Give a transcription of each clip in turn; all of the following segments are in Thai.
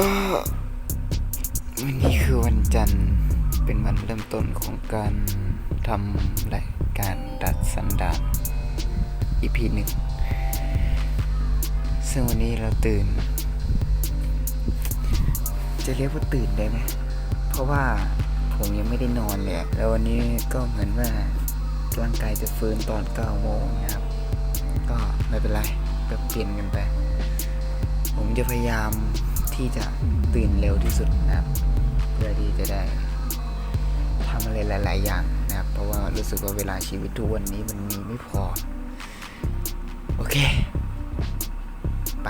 ออวันนี้คือวันจันทร์เป็นวันเริ่มต้นของการทำรายการดัดสันดาน EP หนึ่งซึ่งวันนี้เราตื่น จะเรียกว่าตื่นได้ไหมเพราะว่าผมยังไม่ได้นอนเลย แล้ววันนี้ก็เหมือนว่าร่างกายจะฟื้นตอน9โมงนะครับ ก็ไม่เป็นไรก็เปลี่ยนกันไป ผมจะพยายาม ที่จะตื่นเร็วที่สุดนะครับ เพื่อที่จะได้ทำอะไรหลาย ๆ อย่างนะครับ เพราะว่ารู้สึกว่าเวลาชีวิตทุกวันนี้มันมีไม่พอ โอเค ไป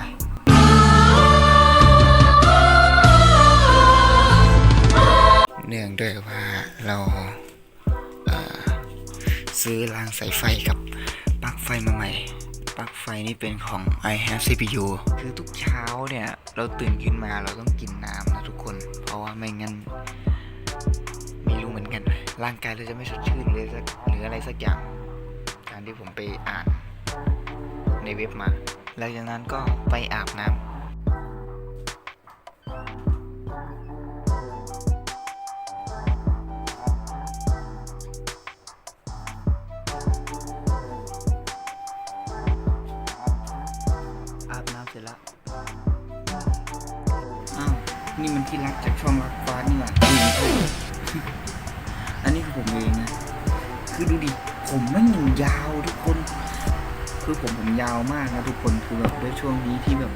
เนื่องด้วยว่าเราเอ่อซื้อรางสายไฟกับปลั๊กไฟมาใหม่ ปลั๊กไฟนี่เป็นของ i have CPU คือทุกเช้าเนี่ย เราตื่นขึ้นมาเราต้องกินน้ำนะทุกคน เพราะว่าไม่งั้นไม่รู้เหมือนกัน ร่างกายเราจะไม่สดชื่นเลยสักหรืออะไรสักอย่าง การที่ผมไปอ่านในเว็บมา แล้วจากนั้นก็ไปอาบน้ำ นี่มันที่รักจากช่องรักฟ้านี่หว่าอันนี้คือผมเองนะ คือดูดิ ผมไม่งยังยาวทุกคน คือผมผมยาวมากนะทุกคน คือแบบด้วยช่วงนี้ที่แบบ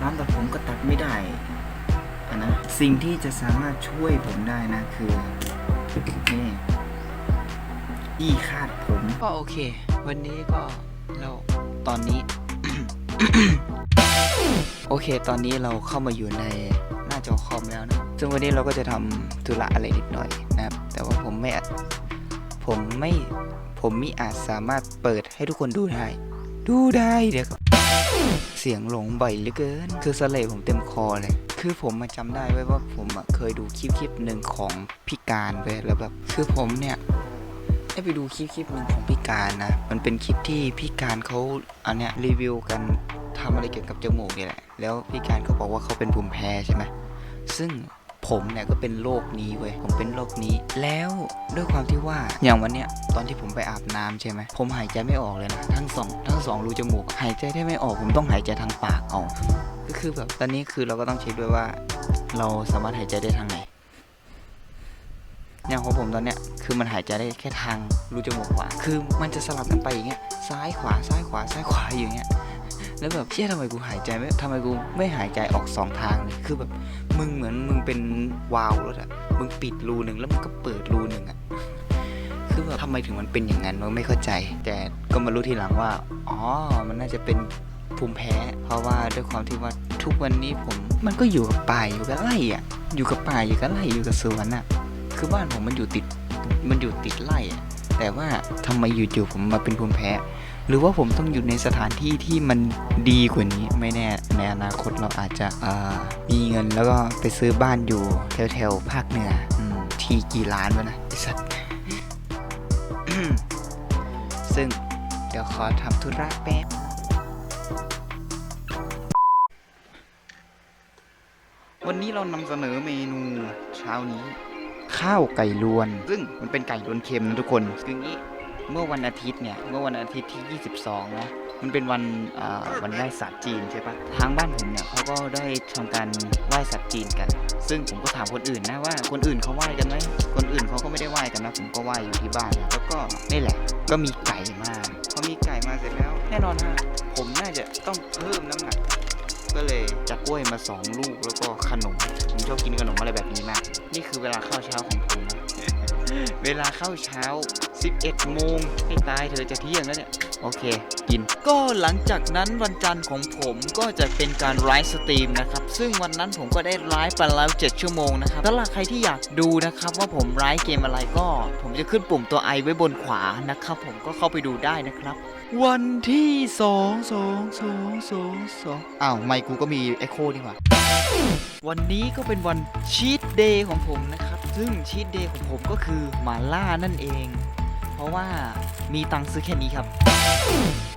ร้านตัดผมก็ตัดไม่ได้อะนะ สิ่งที่จะสามารถช่วยผมได้นะคือนี่อีคาดผม ก็โอเค วันนี้ก็เราตอนนี้ โอเค ตอนนี้เราเข้ามาอยู่ใน จอคอมแล้วนะซึ่งวันนี้เราก็จะทำธุระอะไรนิดหน่อยนะครับ แต่ว่าผมไม่ผมไม่ผมมิอาจสามารถเปิดให้ทุกคนดูได้ ดูได้เดี๋ยวเสียงหลงบ่อยเหลือเกิน คือสเลห์ผมเต็มคอเลย คือผมมาจำได้ไว้ว่าผมเคยดูคลิปคลิปหนึ่งของพี่การไปแล้วแบบ คือผมเนี่ยได้ไปดูคลิปคลิปหนึ่งของพี่การนะ มันเป็นคลิปที่พี่การเขาอันเนี้ยรีวิวกันทำอะไรเกี่ยวกับจมูกนี่แหละ แล้วพี่การเขาบอกว่าเขาเป็นภูมิแพ้ใช่ไหม ซึ่งผมเนี่ยก็เป็นโรคนี้เว้ย ผมเป็นโรคนี้ แล้วด้วยความที่ว่าอย่างวันเนี้ยตอนที่ผมไปอาบน้ำใช่ไหม ผมหายใจไม่ออกเลยนะ ทั้งสองทั้งสองรูจมูก หายใจได้ไม่ออก ผมต้องหายใจทางปากเอาก็คือแบบตอนนี้คือเราก็ต้องเช็คด้วยว่า เราสามารถหายใจได้ทางไหนอย่างของผมตอนเนี้ยคือมันหายใจได้แค่ทางรูจมูกขวา คือมันจะสลับกันไปอย่างเงี้ยซ้ายขวาซ้ายขวาซ้ายขวาอยู่อย่างเงี้ย แล้วแบบเชี่ยทำไมกูหายใจไม่ทำไมกูไม่หายใจออกสองทางเลยคือแบบมึงเหมือนมึงเป็นวาล์วรถอะมึงปิดรูหนึ่งแล้วมึงก็เปิดรูหนึ่งอะคือแบบทำไมถึงมันเป็นอย่างนั้นเราไม่เข้าใจ แต่ก็มารู้ทีหลังว่าอ๋อมันน่าจะเป็นภูมิแพ้ เพราะว่าด้วยความที่ว่าทุกวันนี้ผม มันก็อยู่กับป่าอยู่กับไร่อะอยู่กับป่าอยู่กับไร่อยู่กับสวนอะคือบ้านผมมันอยู่ติดมันอยู่ติดไร่อะ แต่ว่าทำไมอยู่ๆผมมาเป็นภูมิแพ้ หรือว่าผมต้องอยู่ในสถานที่ที่มันดีกว่านี้ไม่แน่ในอนาคตเราอาจจะมีเงินแล้วก็ไปซื้อบ้านอยู่แถวๆภาคเหนืออที่กี่ล้านวะนะไอ้สัตว์ซึ่งเดี๋ยวขอทำธุระแป๊บวันนี้เรานำเสนอเมนูเช้านี้ ข้าวไก่ลวน ซึ่งมันเป็นไก่ลวนเค็มนะทุกคนคืองี้เมื่อวันอาทิตย์เนี่ยเมื่อวันอาทิตย์ที่ 22นะมันเป็นวันวันไหว้ศาสตร์จีนใช่ปะทางบ้านผมเนี่ยเขาก็ได้ทำการไหว้ศาสตร์จีนกัน ซึ่งผมก็ถามคนอื่นนะว่าคนอื่นเขาไหว้กันไหมคนอื่นเขาก็ไม่ได้ไหว้กันนะผมก็ไหว้อยู่ที่บ้านแล้วก็นี่แหละ ก็มีไก่มาพอมีไก่มาเสร็จแล้ว แน่นอนฮะผมน่าจะต้องเพิ่มน้ำหนัก ก็เลยจัดกล้วยมาสองลูกแล้วก็ขนม ผมชอบกินขนมอะไรแบบนี้มาก นี่คือเวลาข้าวเช้าของผมนะ เวลาเข้าเช้า 11 โมงให้ตายเธอจะเที่ยงแล้วเนี่ย โอเค กิน ก็หลังจากนั้นวันจันทร์ของผมก็จะเป็นการไลฟ์สตรีมนะครับ ซึ่งวันนั้นผมก็ได้ไลฟ์ไปแล้ว 7 ชั่วโมงนะครับสำหรับใครที่อยากดูนะครับว่าผมไลฟ์เกมอะไรก็ ผมจะขึ้นปุ่มตัวไอไว้บนขวานะครับ ผมก็เข้าไปดูได้นะครับ วันที่2 2 2 2 2อ้าว ไมค์กูก็มีเอ็โคนี่หว่า วันนี้ก็เป็นวันชีตเดย์ของผมนะครับ ซึ่งชีตเดย์ของผมก็คือหมาล่านั่นเอง เพราะว่ามีตังค์ซื้อแค่นี้ครับ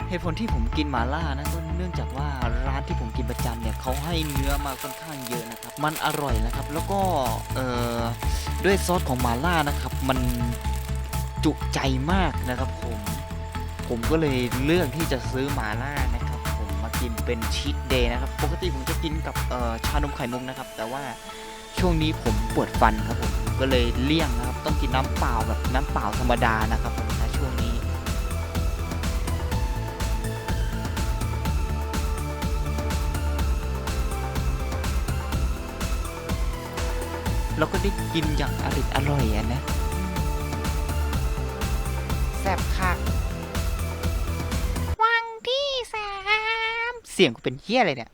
เหตุผลที่ผมกินหมาล่านะก็เนื่องจากว่าร้านที่ผมกินประจำเนี่ยเขาให้เนื้อมาค่อนข้างเยอะนะครับ มันอร่อยนะครับ แล้วก็เอ่อด้วยซอสของหมาล่านะครับ มันจุใจมากนะครับผมผมก็เลยเลือกที่จะซื้อหมาล่านะครับ ผมมากินเป็นชีทเดย์นะครับ ปกติผมจะกินกับเอ่อชานมไข่มุกนะครับ แต่ว่าช่วงนี้ผมปวดฟันครับผม ก็เลยเลี่ยงนะครับ ต้องกินน้ำเปล่าแบบน้ำเปล่าธรรมดานะครับผมนะช่วงนี้เราก็ได้กินอย่างอร่อยอร่อยอะนะแซ่บคักวังที่สามเสียงกูเป็นเฮี้ยอะไรเนี่ย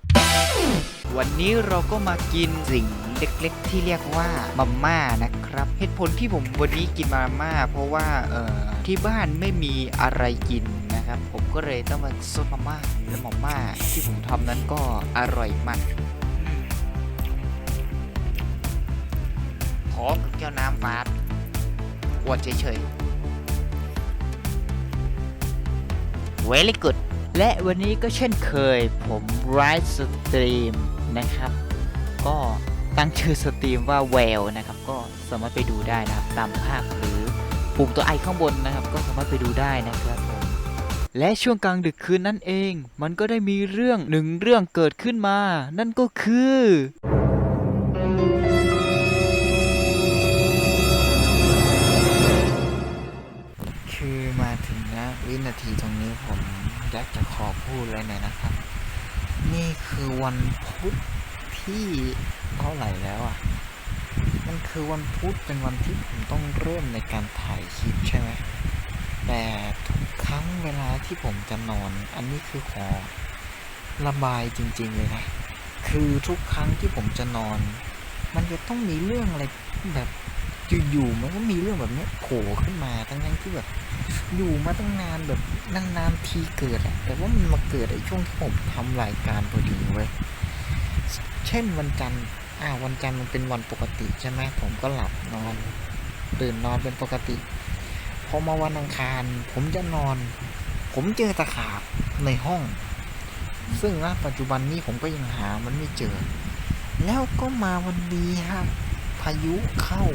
วันนี้เราก็มากินสิ่งเล็กๆ ที่เรียกว่ามาม่านะครับ เหตุผลที่ผมวันนี้กินมาม่า เพราะว่าเอ่อที่บ้านไม่มีอะไรกินนะครับ ผมก็เลยต้องมาซดมาม่าและมาม่าที่ผมทำนั้นก็อร่อยมากพร้อแก้วน้ำฟาดขวดเฉยๆ very good และวันนี้ก็เช่นเคยผมไรสตรีม นะครับ ก็ตั้งชื่อสตรีมว่าแววนะครับ ก็สามารถไปดูได้นะครับตามภาพหรือปุ่มตัวไอข้างบนนะครับ ก็สามารถไปดูได้นะครับผมและช่วงกลางดึกคืนนั่นเอง มันก็ได้มีเรื่องหนึ่งเรื่องเกิดขึ้นมา นั่นก็คือคือมาถึงนะวินาทีตรงนี้ผมอยากจะขอพูดเลยหน่อยนะครับ นี่คือวันพุธที่เท่าไหร่แล้วอะ มันคือวันพุธเป็นวันที่ผมต้องเริ่มในการถ่ายคลิปใช่ไหม แต่ทุกครั้งเวลาที่ผมจะนอน อันนี้คือขอระบายจริง ๆ เลยนะ คือทุกครั้งที่ผมจะนอน มันจะต้องมีเรื่องอะไรแบบอยู่ๆมันก็มีเรื่องแบบนี้โผล่ขึ้นมาทั้งๆที่แบบ อยู่มาตั้งนานแบบนานๆทีเกิดอะแต่ว่ามันมาเกิดไอ้ช่วงที่ผมทำรายการพอดีเว้ยเช่นวันจันทร์อ่าวันจันทร์มันเป็นวันปกติใช่ไหมผมก็หลับนอนตื่นนอนเป็นปกติพอมาวันอังคาร ผมจะนอน ผมเจอตะขาบในห้อง ซึ่งณปัจจุบันนี้ผมก็ยังหามันไม่เจอ แล้วก็มาวันนี้ฮะพายุเข้า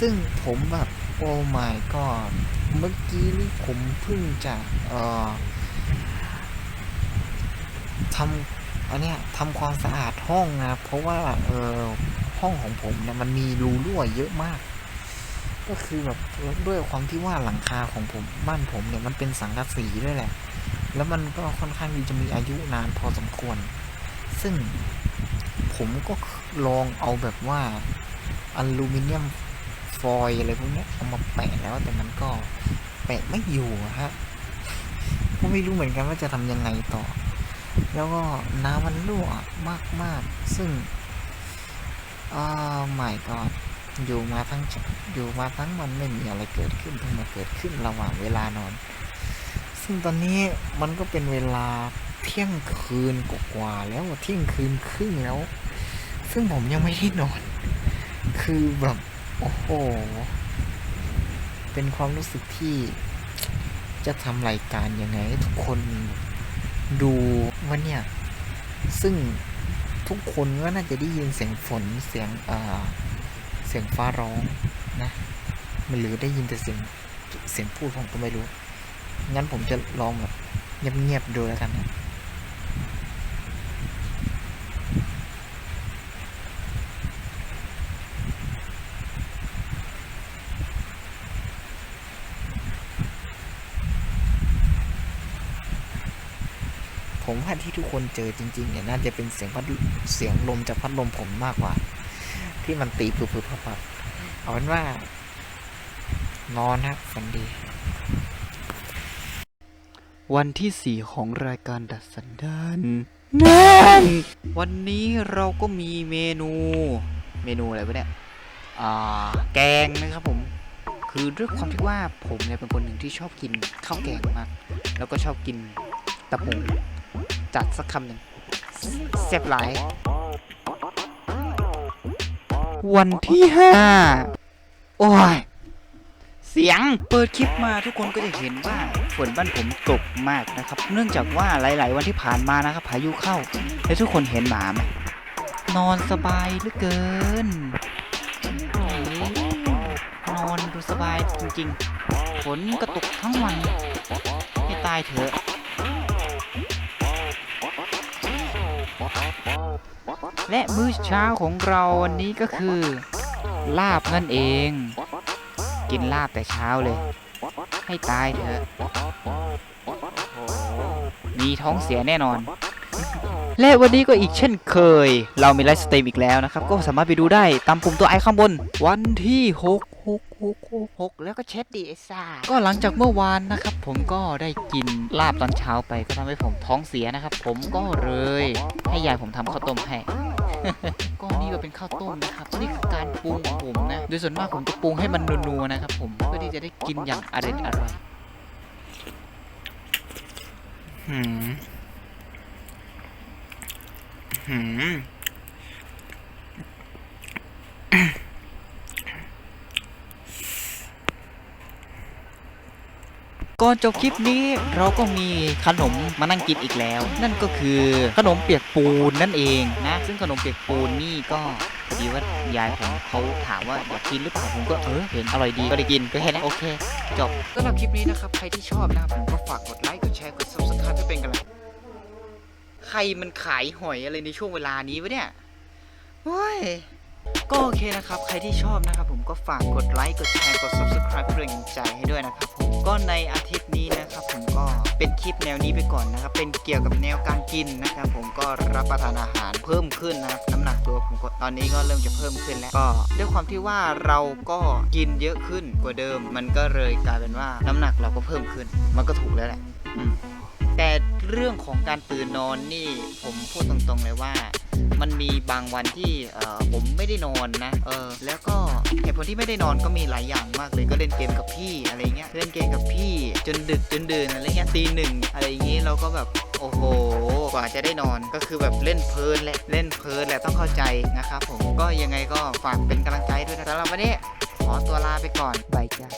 ซึ่งผมแบบโอ้ my god เมื่อกี้นี่ผมเพิ่งจะเอ่อทำอันเนี้ยทำความสะอาดห้องนะเพราะว่าเออห้องของผมเนี่ยมันมีรูรั่วเยอะมาก ก็คือแบบด้วยความที่ว่าหลังคาของผมบ้านผมเนี่ยมันเป็นสังกะสีด้วยแหละ แล้วมันก็ค่อนข้างที่จะมีอายุนานพอสมควร ซึ่งผมก็ลองเอาแบบว่าอลูมิเนียม ฟอยอะไรพวกนี้เอามาแปะแล้วแต่มันก็แปะไม่อยู่ฮะก็ไม่รู้เหมือนกันว่าจะทำยังไงต่อ แล้วก็น้ำมันรั่วมากมากๆซึ่งอ่าใหม่ก็อยู่มาทั้งอยู่มาทั้งวันไม่มีอะไรเกิดขึ้นเพิ่งมาเกิดขึ้นระหว่างเวลานอน ซึ่งตอนนี้มันก็เป็นเวลาเที่ยงคืนกว่าแล้วเที่ยงคืนครึ่งแล้ว ซึ่งผมยังไม่ได้นอน คือแบบ โอ้โห เป็นความรู้สึกที่จะทำรายการยังไงให้ทุกคนดูว่าเนี่ย ซึ่งทุกคนก็น่าจะได้ยินเสียงฝนเสียงเอ่อเสียงฟ้าร้องนะมันหรือได้ยินแต่เสียงเสียงพูดผมก็ไม่รู้ งั้นผมจะลองแบบเงียบๆดูแล้วกันนะ ผมว่าที่ทุกคนเจอจริงๆเนี่ยน่าจะเป็นเสียงพัดเสียงลมจากพัดลมผมมากกว่า ที่มันตีปุบๆพับๆเอาเป็นว่านอนฮะฝันดี วันที่สี่ของรายการดัดสันดานนั่นวันนี้เราก็มีเมนู เมนูอะไรวะเนี่ยอ่าแกงนะครับผมคือด้วยความที่ว่าผมเนี่ยเป็นคนหนึ่งที่ชอบกินข้าวแกงมาก แล้วก็ชอบกินตะปู จัดสักคำหนึ่งเสียบหลายวันที่ห้าโอ้ย เสียงเปิดคลิปมาทุกคนก็จะเห็นว่าฝนบ้านผมตกมากนะครับ เนื่องจากว่าหลาย ๆ วันที่ผ่านมานะครับพายุเข้า แล้วทุกคนเห็นหมาไหมนอนสบายเหลือเกิน นอนดูสบายจริง ๆ ฝนก็ตกทั้งวัน ให้ตายเถอะ และมื้อเช้าของเราวันนี้ก็คือ ลาบนั่นเอง กินลาบแต่เช้าเลย ให้ตายเถอะมีท้องเสียแน่นอน และวันนี้ก็อีกเช่นเคย เรามีไลฟ์สตรีมอีกแล้วนะครับ ก็สามารถไปดูได้ตามปุ่มตัวไอข้างบน วันที่ 6 6 6 6 6แล้วก็เช็ดดีไอซ่าก็หลังจากเมื่อวานนะครับ ผมก็ได้กินลาบตอนเช้าไปก็ทำให้ผมท้องเสียนะครับ ผมก็เลยให้ยายผมทำข้าวต้มให้ก็นี่ก็เป็นข้าวต้มนะครับนี่คือการปรุงของผมนะโดยส่วนมากผมจะปรุงให้มันนัวๆนะครับ ผมเพื่อที่จะได้กินอย่างอร่อยอร่อยหืมหืม ก่อนจบคลิปนี้เราก็มีขนมมานั่งกินอีกแล้ว นั่นก็คือขนมเปียกปูนนั่นเองนะ ซึ่งขนมเปียกปูนนี่ก็พอดีว่ายายผมเขาถามว่าอยากกินหรือเปล่าผมก็เออเห็นอร่อยดีก็ได้กินก็แค่นั้นโอเค จบสำหรับคลิปนี้นะครับ ใครที่ชอบนะครับผมก็ฝากกดไลค์กดแชร์กด subscribe เพื่อเป็นกำลังใครมันขายหอยอะไรในช่วงเวลานี้วะเนี่ยโอ้ย ก็โอเคนะครับ ใครที่ชอบนะครับผมก็ฝากกดไลค์ กดแชร์ กด subscribe เพื่อเป็นกำลังใจให้ด้วยนะครับผม ก็ในอาทิตย์นี้นะครับผมก็เป็นคลิปแนวนี้ไปก่อนนะครับ เป็นเกี่ยวกับแนวการกินนะครับผมก็รับประทานอาหารเพิ่มขึ้นนะครับน้ำหนักตัวผมก็ตอนนี้ก็เริ่มจะเพิ่มขึ้นแล้วก็ด้วยความที่ว่าเราก็กินเยอะขึ้นกว่าเดิม มันก็เลยกลายเป็นว่าน้ำหนักเราก็เพิ่มขึ้น มันก็ถูกแล้วแหละอืมแต่เรื่องของการตื่นนอนนี่ผมพูดตรงๆเลยว่า มันมีบางวันที่ผมไม่ได้นอนนะเออแล้วก็เหตุผลที่ไม่ได้นอนก็มีหลายอย่างมากเลยก็เล่นเกมกับพี่อะไรเงี้ยเล่นเกมกับพี่จนดึกจนดื่นอะไรเงี้ยตีหนึ่งอะไรอย่างงี้เราก็แบบโอ้โห กว่าจะได้นอนก็คือแบบเล่นเพลินแหละเล่นเพลินแหละต้องเข้าใจนะครับผมก็ยังไงก็ฝากเป็นกำลังใจด้วยนะสำหรับวันนี้ขอตัวลาไปก่อนบายจ้า